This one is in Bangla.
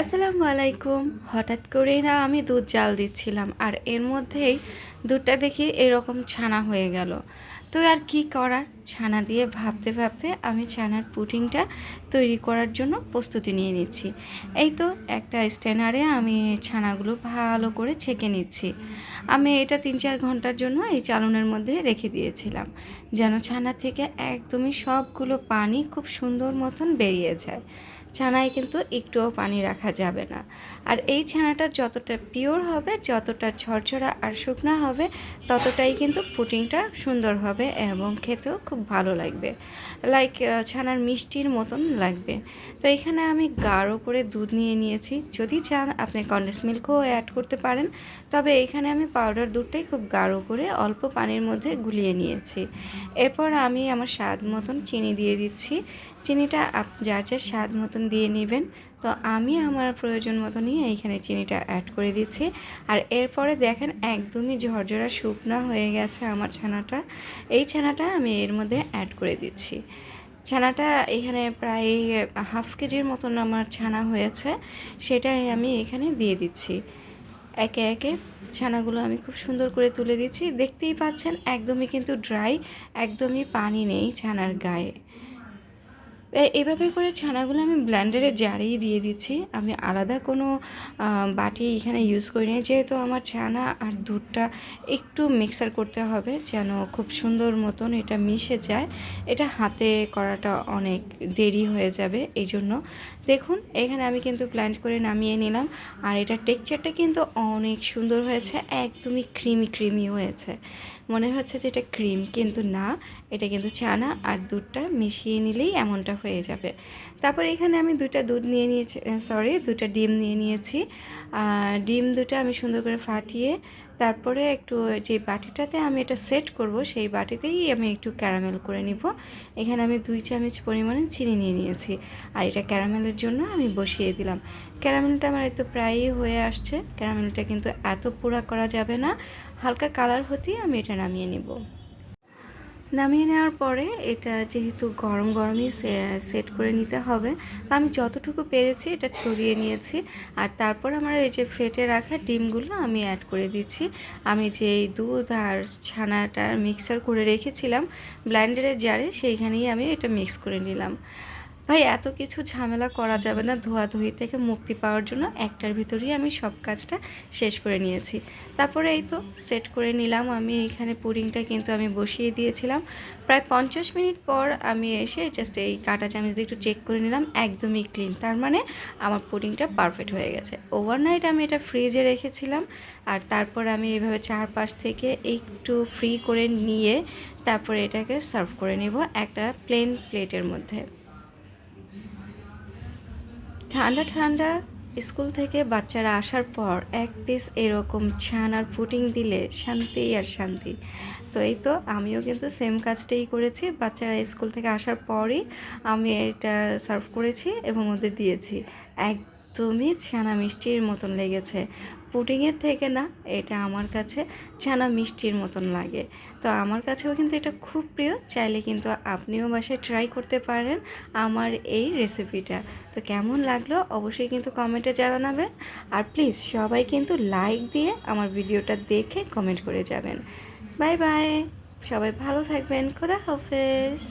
আসসালামু আলাইকুম। হঠাৎ করেই না আমি দুধ জাল দিচ্ছিলাম আর এর মধ্যেই দুধটা দেখি এরকম ছানা হয়ে গেল। তো আর কি করার? ছানা দিয়ে ভাবতে ভাবতে আমি ছানার পুটিংটা তৈরি করার জন্য প্রস্তুতি নিয়ে নিচ্ছি। এই তো একটা স্ট্যানারে আমি ছানাগুলো ভালো করে ছেঁকে নিচ্ছি। আমি এটা তিন চার ঘণ্টার জন্য এই চালনের মধ্যে রেখে দিয়েছিলাম, যেন ছানা থেকে একদমই সবগুলো পানি খুব সুন্দর মতন বেরিয়ে যায়। ছানায় কিন্তু একটুও পানি রাখা যাবে না। আর এই ছানাটা যতটা পিওর হবে, যতটা ঝরঝরা আর শুকনো হবে, ততটাই কিন্তু পুটিংটা সুন্দর হবে এবং খেতেও খুব ভালো লাগবে। লাইক ছানার মিষ্টির মতন লাগবে। তো এখানে আমি গাঢ় করে দুধ নিয়ে নিয়েছি। যদি চান আপনি কন্ডেন্স মিল্কও অ্যাড করতে পারেন। তবে এখানে আমি পাউডার দুধটাই খুব গাঢ় করে অল্প পানির মধ্যে গুলিয়ে নিয়েছি। এরপর আমি আমার স্বাদ মতন চিনি দিয়ে দিচ্ছি। চিনিটা আপ যার যার স্বাদ মতন দিয়ে নেবেন। তো আমি আমার প্রয়োজন মতনই এইখানে চিনিটা অ্যাড করে দিচ্ছি। আর এরপরে দেখেন একদমই ঝরঝরা শুকনা হয়ে গেছে আমার ছানাটা। এই ছানাটা আমি এর মধ্যে অ্যাড করে দিচ্ছি। ছানাটা এখানে প্রায় হাফ কেজির মতন আমার ছানা হয়েছে। সেটাই আমি এখানে দিয়ে দিচ্ছি। একে একে ছানাগুলো আমি খুব সুন্দর করে তুলে দিচ্ছি। দেখতেই পাচ্ছেন একদমই কিন্তু ড্রাই একদমই পানি নেই ছানার গায়ে। এ- এভাবে করে ছানাগুলো আমি ব্লেন্ডারে জারিয়ে দিয়ে দিচ্ছি। আমি আলাদা কোনো বাটি এখানে ইউজ করি না যেহেতু আমার ছানা আর দুধটা একটু মিক্সার করতে হবে যেন খুব সুন্দর মতন এটা মিশে যায়। এটা হাতে করাটা অনেক দেরি হয়ে যাবে এই জন্য দেখুন, এখানে আমি কিন্তু ব্লেন্ড করে নামিয়ে নিলাম। আর এটা টেক্সচারটা কিন্তু অনেক সুন্দর হয়েছে, একদমই ক্রিমি ক্রিমি হয়েছে। মনে হচ্ছে যে এটা ক্রিম কিন্তু না। এটা কিন্তু ছানা আর দুধটা মিশিয়ে নিলেই এমনটা হয়ে যাবে। তারপর এখানে আমি দুটা দুধ নিয়ে নিয়েছি সরি দুটা ডিম নিয়ে নিয়েছি। ডিম দুটো আমি সুন্দর করে ফাটিয়ে তারপরে একটু যে বাটিটাতে আমি এটা সেট করব, সেই বাটিতেই আমি একটু ক্যারামেল করে নিব। এখানে আমি দুই চামচ পরিমাণে চিনি নিয়ে নিয়েছি। আর এটা ক্যারামেলের জন্য আমি বসিয়ে দিলাম। ক্যারামেলটা আমার একটু প্রায়ই হয়ে আসছে ক্যারামেলটা কিন্তু এত পুরা করা যাবে না। হালকা কালার হতেই আমি এটা নামিয়ে নিব। নামিয়ে নেওয়ার পরে এটা যেহেতু গরম গরমই সেট করে নিতে হবে, তো আমি যতটুকু পেরেছি এটা ছড়িয়ে নিয়েছি। আর তারপর আমার এই যে ফেটে রাখা ডিমগুলো আমি অ্যাড করে দিচ্ছি। আমি যে দুধ আর ছানাটা মিক্সার করে রেখেছিলাম ব্লাইন্ডারের জারে সেইখানেই আমি এটা মিক্স করে নিলাম। ভাই, এত কিছু ঝামেলা করা যাবে না। ধোয়াধুয়ি থেকে মুক্তি পাওয়ার জন্য একটার ভিতরেই আমি সব কাজটা শেষ করে নিয়েছি। তারপরে এই তো সেট করে নিলাম। আমি এখানে পুডিংটা কিন্তু আমি বসিয়ে দিয়েছিলাম। প্রায় পঞ্চাশ মিনিট পর আমি এসে জাস্ট এই কাটা চামচ দিয়ে একটু চেক করে নিলাম, একদমই ক্লিন তার মানে আমার পুডিংটা পারফেক্ট হয়ে গেছে। ওভারনাইট আমি এটা ফ্রিজে রেখেছিলাম আর তারপর আমি এভাবে চারপাশ থেকে একটু ফ্রি করে নিয়ে তারপরে এটাকে সার্ভ করে নেব একটা প্লেন প্লেটের মধ্যে। ঠান্ডা ঠান্ডা স্কুল থেকে বাচ্চারা আসার পর এক পিস এরকম ছানার পুটিং দিলে শান্তি আর শান্তি। তো এই তো আমিও কিন্তু সেম কাজটাই করেছি। বাচ্চারা স্কুল থেকে আসার পরই আমি এটা সার্ভ করেছি এবং ওদের দিয়েছি। একদমই ছানা মিষ্টির মতন লেগেছে। পুডিংয়ের থেকে না, এটা আমার কাছে ছানা মিষ্টির মতন লাগে। তো আমার কাছেও কিন্তু এটা খুব প্রিয়, চাইলে কিন্তু আপনিও বাসায় ট্রাই করতে পারেন আমার এই রেসিপিটা তো কেমন লাগল অবশ্যই কিন্তু কমেন্টে জানাবেন। আর প্লিজ সবাই কিন্তু লাইক দিয়ে আমার ভিডিওটা দেখে কমেন্ট করে যাবেন। বাই বাই সবাই ভালো থাকবেন। খোদা হাফেজ।